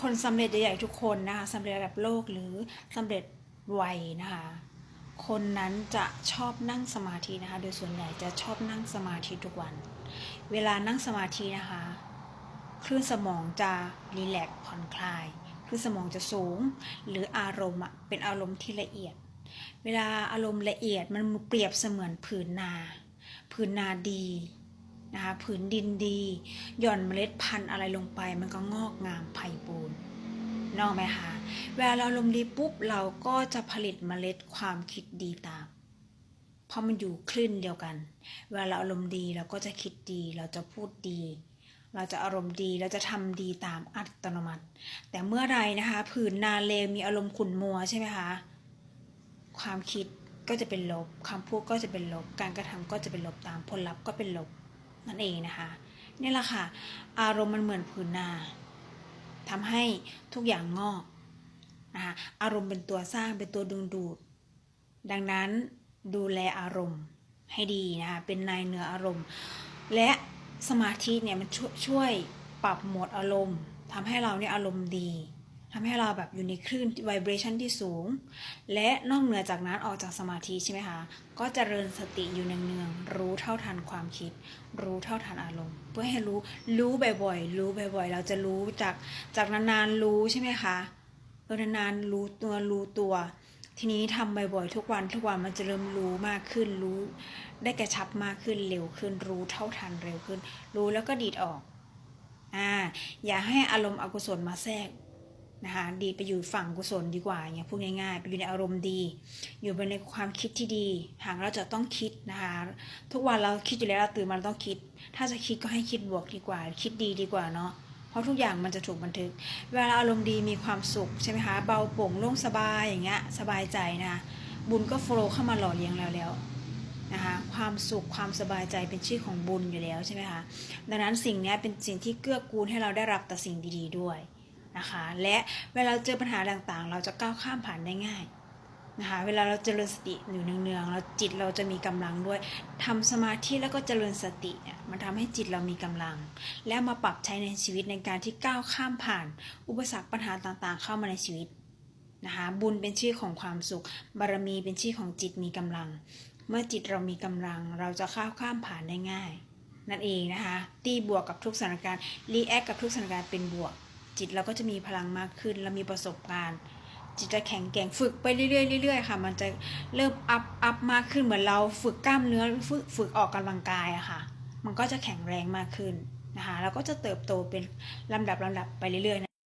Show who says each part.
Speaker 1: คนสำเร็จใหญ่ๆทุกคนนะคะสำเร็จระดับโลกหรือสำเร็จไวนะคะคนนั้นจะชอบนั่งสมาธินะคะ โดยส่วนใหญ่จะชอบนั่งสมาธิทุกวัน เวลานั่งสมาธินะคะคลื่นสมองจะรีแลกซ์ผ่อนคลายคลื่นสมองจะสูง หรืออารมณ์เป็นอารมณ์ที่ละเอียด เวลาอารมณ์ละเอียดมันเปรียบเสมือนผืนนา ผืนนาดี นะคะผืนดินดี หย่อนเมล็ดพันธุ์อะไรลงไป มันก็งอกงามไผ่บูรณ์นอกไหมคะเวลาเราลมณ์ดีปุ๊บเราก็จะผลิตเมล็ดความคิดดีตาม เพราะมันอยู่คลื่นเดียวกัน เวลาเราอารมณ์ดีเราก็จะคิดดี เราจะพูดดี เราจะอารมณ์ดีเราจะทำดีตามอัตโนมัติ แต่เมื่อไรนะคะผืนนาเลมีอารมณ์ขุ่นมัวใช่ไหมคะความคิดก็จะเป็นลบคำพูดก็จะเป็นลบ การกระทำก็จะเป็นลบตามผลลัพธ์ก็เป็นลบ นั่นเองนะคะนี่แหละค่ะ อารมณ์มันเหมือนผืนนาทำให้ทุกอย่างงอกนะคะอารมณ์เป็นตัวสร้างเป็นตัวดึงดูด ดังนั้นดูแลอารมณ์ให้ดีนะคะเป็นนายเหนืออารมณ์ และสมาธิเนี่ยมันช่วยวยปรับโหมดอารมณ์ทำให้เราเนี่ยอารมณ์ดี ทำให้เราแบบอยู่ในคลื่นไวเบรชันที่สูง และนอกเหนือจากนั้นออกจากสมาธิใช่ไหมคะ ก็จเจริญสติอยู่เนืองๆรู้เท่าทันความคิด รู้เท่าทันอารมณ์ เพื่อให้รู้รู้บ่อยๆรู้บ่อยๆ เราจะรู้จากจากนานๆรู้ใช่ไหมคะเออนานๆรู้ตัวรู้ตัว ทีนี้ทำบ่อยๆทุกวันทุกวันมันจะเริ่มรู้มากขึ้นรู้ ได้กระชับมากขึ้นเร็วขึ้น รู้เท่าทันเร็วขึ้น รู้แล้วก็ดีดออกอ่าอย่าให้อารมณ์อกุศลมาแทรก นะคะดีไปอยู่ฝั่งกุศลดีกว่าอย่างพูดง่ายๆไปอยู่ในอารมณ์ดี อยู่ในความคิดที่ดี หากเราจะต้องคิดนะคะทุกวันเราคิดอยู่แล้วเราตื่นมาเราต้องคิด ถ้าจะคิดก็ให้คิดบวกดีกว่า คิดดีดีกว่าเนาะเพราะทุกอย่างมันจะถูกบันทึก เวลาอารมณ์ดีมีความสุขใช่ไหมคะเบาโปร่งโล่งสบายอย่างเงี้ยสบายใจนะบุญก็โฟล์เข้ามาหล่อเลี้ยงเราแล้วนะคะความสุขความสบายใจเป็นชื่อของบุญอยู่แล้วใช่ไหมคะดังนั้นสิ่งนี้เป็นสิ่งที่เกื้อกูลให้เราได้รับแต่สิ่งดี ๆ ด้วย นะคะ และเวลาเจอปัญหาต่างๆ เราจะก้าวข้ามผ่านได้ง่ายนะคะเวลาเราเจริญสติอยู่เนืองๆเราจิตเราจะมีกำลังด้วยทำสมาธิแล้วก็เจริญสติเนี่ยมันทำให้จิตเรามีกำลัง แล้วมาปรับใช้ในชีวิตในการที่ก้าวข้ามผ่าน อุปสรรคปัญหาต่างๆ เข้ามาในชีวิตนะคะบุญเป็นชื่อของความสุข บารมีเป็นชื่อของจิตมีกำลัง เมื่อจิตเรามีกำลัง เราจะข้าวข้ามผ่านได้ง่าย นั่นเองนะคะตีบวกกับทุกสถานการณ์รีแอคกับทุกสถานการณ์เป็นบวก จิตเราก็จะมีพลังมากขึ้นเรามีประสบการณ์ จิตจะแข็งแกร่งฝึกไปเรื่อยๆเรื่อยๆค่ะ มันจะเริ่มอัพอัพมากขึ้นเหมือนเราฝึกกล้ามเนื้อฝึกฝึกออกกำลังกายอะค่ะ มันก็จะแข็งแรงมากขึ้นนะคะแล้วก็จะเติบโตเป็นลำดับลำดับไปเรื่อยๆ